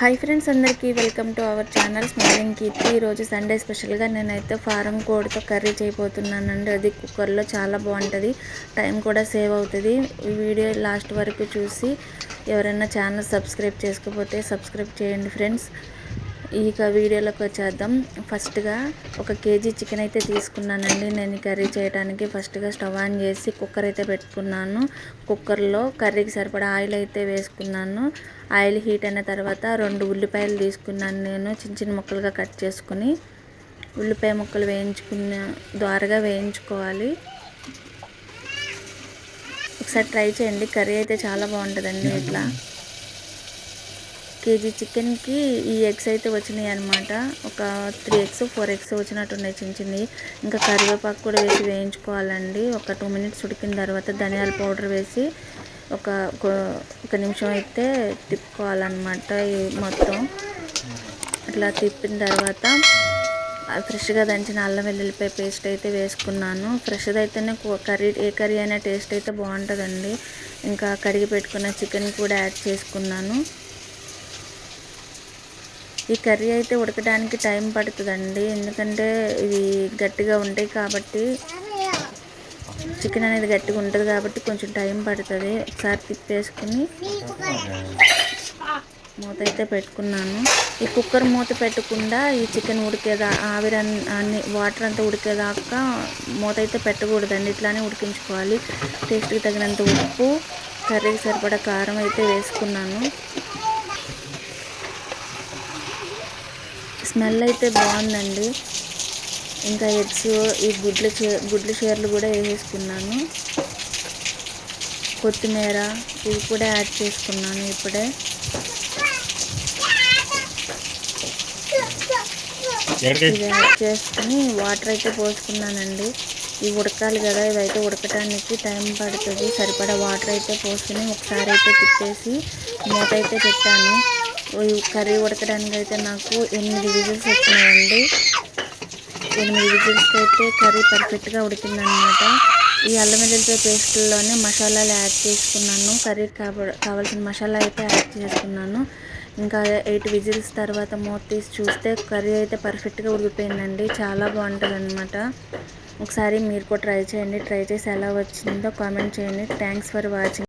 Hi friends అందరికీ welcome to our channel smiling Keerthi. ఈరోజు Sunday స్పెషల్గా నేనైతే ఫారం కోడితో కర్రీ చేయబోతున్నానండి. అది కుక్కర్లో చాలా బాగుంటుంది. టైం కూడా సేవ్ అవుతుంది. ఈ వీడియో లాస్ట్ వరకు చూసి ఎవరైనా ఛానల్ సబ్స్క్రైబ్ చేసుకోకపోతే సబ్స్క్రైబ్ చేయండి ఫ్రెండ్స్. ఇక వీడియోలోకి వచ్చేద్దాం ఫస్ట్గా ఒక కేజీ చికెన్ అయితే తీసుకున్నానండి. నేను కర్రీ చేయడానికి ఫస్ట్గా స్టవ్ ఆన్ చేసి కుక్కర్ అయితే పెట్టుకున్నాను. కుక్కర్లో కర్రీకి సరిపడా ఆయిల్ అయితే వేసుకున్నాను. ఆయిల్ హీట్ అయిన తర్వాత రెండు ఉల్లిపాయలు తీసుకున్నాను నేను చిన్న చిన్న ముక్కలుగా కట్ చేసుకుని. ఉల్లిపాయ ముక్కలు వేయించుకున్న ద్వారగా వేయించుకోవాలి. ఒకసారి ట్రై చేయండి. కర్రీ అయితే చాలా బాగుంటుందండి ఇట్లా. కేజీ చికెన్కి ఈ ఎగ్స్ అయితే వచ్చినాయి అనమాట ఒక త్రీ ఎగ్స్ ఫోర్ ఎగ్స్ వచ్చినట్టున్నాయి చిన్న చిన్నవి. ఇంకా కరివేపాకు కూడా వేసి వేయించుకోవాలండి. ఒక టూ మినిట్స్ ఉడికిన తర్వాత ధనియాల పౌడర్ వేసి ఒక ఒక నిమిషం అయితే తిప్పుకోవాలన్నమాట ఈ మొత్తం. అట్లా తిప్పిన తర్వాత ఫ్రెష్గా దంచిన అల్లం వెల్లుల్లిపాయ పేస్ట్ అయితే వేసుకున్నాను. ఫ్రెష్ది అయితేనే కర్రీ ఏ కర్రీ అయినా టేస్ట్ అయితే బాగుంటుందండి. ఇంకా కడిగి పెట్టుకున్న చికెన్ కూడా యాడ్ చేసుకున్నాను. ఈ కర్రీ అయితే ఉడకడానికి టైం పడుతుందండి. ఎందుకంటే ఇవి గట్టిగా ఉంటాయి కాబట్టి చికెన్ అనేది గట్టిగా ఉంటుంది కాబట్టి కొంచెం టైం పడుతుంది. ఒకసారి తిప్పేసుకుని మూత అయితే పెట్టుకున్నాను. ఈ కుక్కర్ మూత పెట్టకుండా ఈ చికెన్ ఉడికేదా ఆవిరి అన్ని వాటర్ అంతా ఉడికేదాకా మూత అయితే పెట్టకూడదండి. ఇట్లానే ఉడికించుకోవాలి. టేస్ట్కి తగినంత ఉప్పు కర్రీకి సరిపడా కారం అయితే వేసుకున్నాను. స్మెల్ అయితే బాగుందండి. ఇంకా ఎగ్స్ ఈ గుడ్ల చే గుడ్ల చీరలు కూడా వేసేసుకున్నాను. కొత్తిమీర ఇవి కూడా యాడ్ చేసుకున్నాను ఇప్పుడే. ఇది యాడ్ చేసుకుని వాటర్ అయితే పోసుకున్నానండి. ఇవి ఉడకాలి కదా ఇవైతే ఉడకటానికి టైం పడుతుంది. సరిపడా వాటర్ అయితే పోసుకుని ఒకసారి అయితే తిప్పేసి మూత అయితే పెట్టాను. కర్రీ ఉడకడానికి అయితే నాకు ఎనిమిది విజిల్స్ వచ్చినాయండి. ఎనిమిది విజిల్స్ అయితే కర్రీ పర్ఫెక్ట్గా ఉడికిందనమాట. ఈ అల్లం వెల్లుల్లిపాయ పేస్ట్లోనే మసాలాలు యాడ్ చేసుకున్నాను. కర్రీ కావాల్సిన మసాలా అయితే యాడ్ చేసుకున్నాను. ఇంకా ఎయిట్ విజిల్స్ తర్వాత మూత తీసి చూస్తే కర్రీ అయితే పర్ఫెక్ట్గా ఉడికిపోయిందండి. చాలా బాగుంటుంది అనమాట ఒకసారి మీరు కూడా ట్రై చేయండి. ట్రై చేసి ఎలా వచ్చిందో కామెంట్ చేయండి. Thanks for watching.